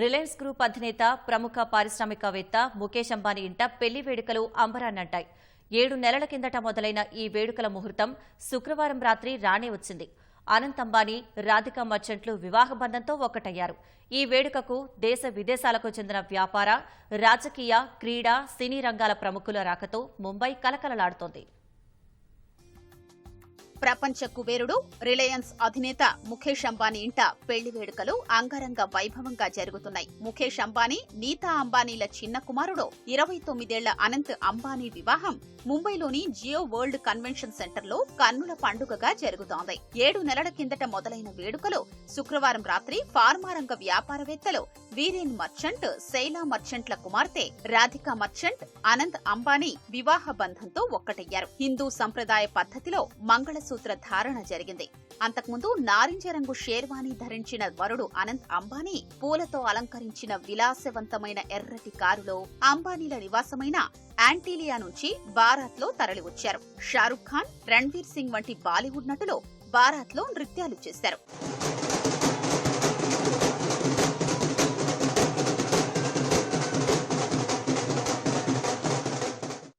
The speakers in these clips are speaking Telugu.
రిలయన్స్ గ్రూప్ అధినేత ప్రముఖ పారిశ్రామికవేత్త ముఖేష్ అంబానీ ఇంట పెళ్ళి వేడుకలు అంబరాన్నంటాయి. ఏడు నెలల కిందట మొదలైన ఈ వేడుకల ముహూర్తం శుక్రవారం రాత్రి రానే వచ్చింది. అనంత్ అంబానీ రాధికా మర్చెంట్లు వివాహ బంధంతో ఒక్కటయ్యారు. ఈ వేడుకకు దేశ విదేశాలకు చెందిన వ్యాపార రాజకీయ క్రీడా సినీ రంగాల ప్రముఖుల రాకతో ముంబై కలకలలాడుతోంది. ప్రపంచ కుబేరుడు రిలయన్స్ అధినేత ముఖేష్ అంబానీ ఇంట పెళ్ళి వేడుకలు అంగరంగ వైభవంగా జరుగుతున్నాయి. ముఖేష్ అంబానీ నీతా అంబానీల చిన్న కుమారుడు ఇరవై తొమ్మిదేళ్ళ అనంత్ అంబానీ వివాహం ముంబైలోని జియో వరల్డ్ కన్వెన్షన్ సెంటర్లో కన్నుల పండుగగా జరుగుతోంది. ఏడు నెలల కిందట మొదలైన వేడుకలు శుక్రవారం రాత్రి ఫార్మా రంగ వ్యాపారవేత్తలు వీరేన్ మర్చెంట్ శైలా మర్చెంట్ల కుమార్తె రాధికా మర్చెంట్ అనంత్ అంబానీ వివాహ బంధంతో ఒక్కటయ్యారు. హిందూ సంప్రదాయ పద్ధతిలో మంగళ మంగళసూత్ర ధారణ జరిగింది. అంతకుముందు నారింజ రంగు షేర్వాణి ధరించిన వరుడు అనంత్ అంబానీ పూలతో అలంకరించిన విలాసవంతమైన ఎర్రటి కారులో అంబానీల నివాసమైన యాంటీలియా నుంచి బారాత్లో తరలివచ్చారు. షారుఖ్ ఖాన్ రణ్వీర్ సింగ్ వంటి బాలీవుడ్ నటులు బారాత్లో నృత్యాలు చేశారు.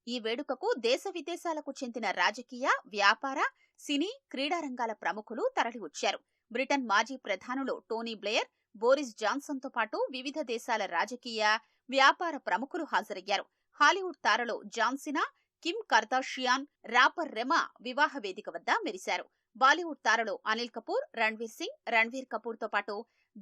ఈ వేడుకకు దేశ విదేశాలకు చెందిన రాజకీయ వ్యాపార సినీ క్రీడా రంగాల ప్రముఖులు తరలివచ్చారు బ్రిటన్ మాజీ ప్రధానులు టోనీ బ్లేయర్ బోరిస్ జాన్సన్తో పాటు వివిధ దేశాల రాజకీయ వ్యాపార ప్రముఖులు హాజరయ్యారు. హాలీవుడ్ తారలు John Cena Kim Kardashian rapper Rema వివాహ వేదిక వద్ద మెరిశారు. బాలీవుడ్ తారలు అనిల్ కపూర్ రణ్వీర్ సింగ్ రణ్వీర్ కపూర్తో పాటు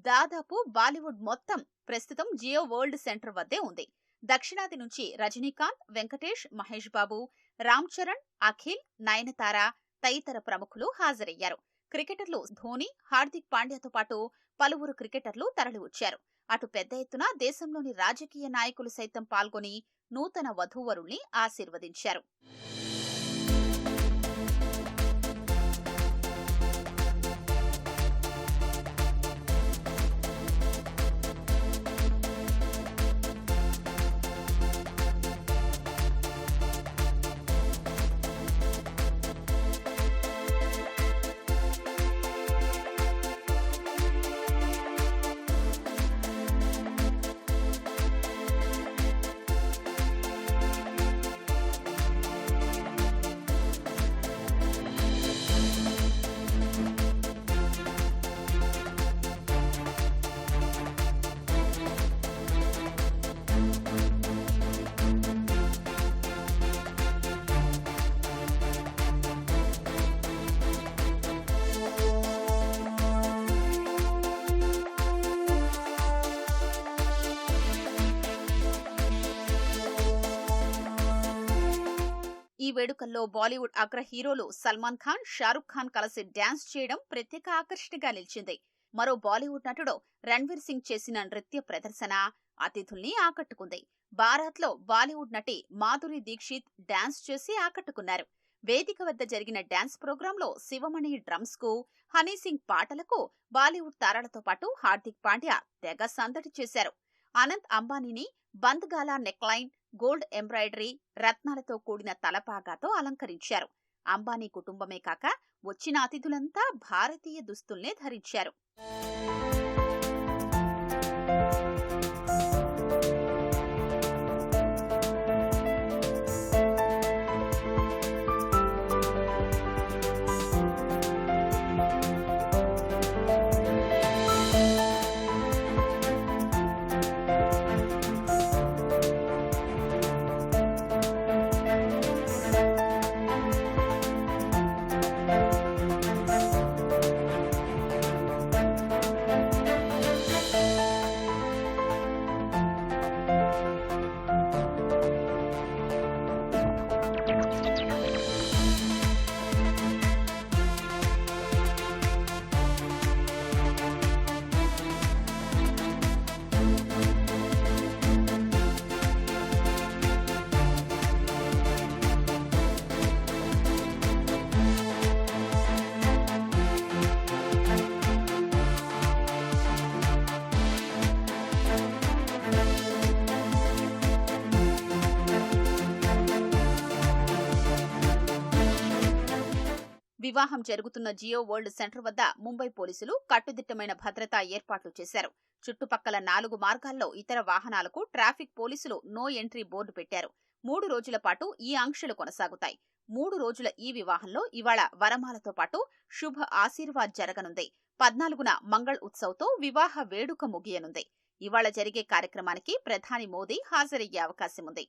దాదాపు బాలీవుడ్ మొత్తం ప్రస్తుతం జియో వరల్డ్ సెంటర్ వద్దే ఉంది. దక్షిణాది నుంచి రజనీకాంత్ వెంకటేష్ మహేష్ బాబు రామ్ చరణ్ అఖిల్ నయనతార తదితర ప్రముఖులు హాజరయ్యారు. క్రికెటర్లు ధోని హార్దిక్ పాండ్యాతో పాటు పలువురు క్రికెటర్లు తరలివచ్చారు. అటు పెద్ద ఎత్తున దేశంలోని రాజకీయ నాయకులు సైతం పాల్గొని నూతన వధూవరుల్ని ఆశీర్వదించారు. వేడుకల్లో బాలీవుడ్ అగ్ర హీరోలు సల్మాన్ ఖాన్ షారుఖ్ ఖాన్ కలిసి డాన్స్ చేయడం ప్రత్యేక ఆకర్షణగా నిలిచింది. మరో బాలీవుడ్ నటుడు రణ్వీర్ సింగ్ చేసిన నృత్య ప్రదర్శన అతిథుల్ని ఆకట్టుకుంది. భారత్లో బాలీవుడ్ నటి మాధురి దీక్షిత్ డాన్స్ చేసి ఆకట్టుకున్నారు. వేదిక వద్ద జరిగిన డాన్స్ ప్రోగ్రాంలో శివమణి డ్రమ్స్కు హనీ సింగ్ పాటలకు బాలీవుడ్ తారలతో పాటు హార్దిక్ పాండ్యా తెగ సందడి చేశారు. అనంత్ అంబానీని బంద్గాలా నెక్లైన్ గోల్డ్ ఎంబ్రాయిడరీ రత్నాలతో కూడిన తలపాగాతో అలంకరించారు. అంబానీ కుటుంబమే కాక వచ్చిన అతిథులంతా భారతీయ దుస్తుల్నే ధరించారు. వివాహం జరుగుతున్న జియో వరల్డ్ సెంటర్ వద్ద ముంబై పోలీసులు కట్టుదిట్టమైన భద్రతా ఏర్పాట్లు చేశారు. చుట్టుపక్కల నాలుగు మార్గాల్లో ఇతర వాహనాలకు ట్రాఫిక్ పోలీసులు నో ఎంట్రీ బోర్డు పెట్టారు. మూడు రోజుల పాటు ఈ ఆంక్షలు కొనసాగుతాయి. మూడు రోజుల ఈ వివాహంలో ఇవాళ వరమాలతో పాటు శుభ ఆశీర్వాద్ జరగనుంది. పద్నాలుగున మంగళ్ ఉత్సవ్తో వివాహ వేడుక ముగియనుంది. ఇవాళ జరిగే కార్యక్రమానికి ప్రధాని మోదీ హాజరయ్యే అవకాశం ఉంది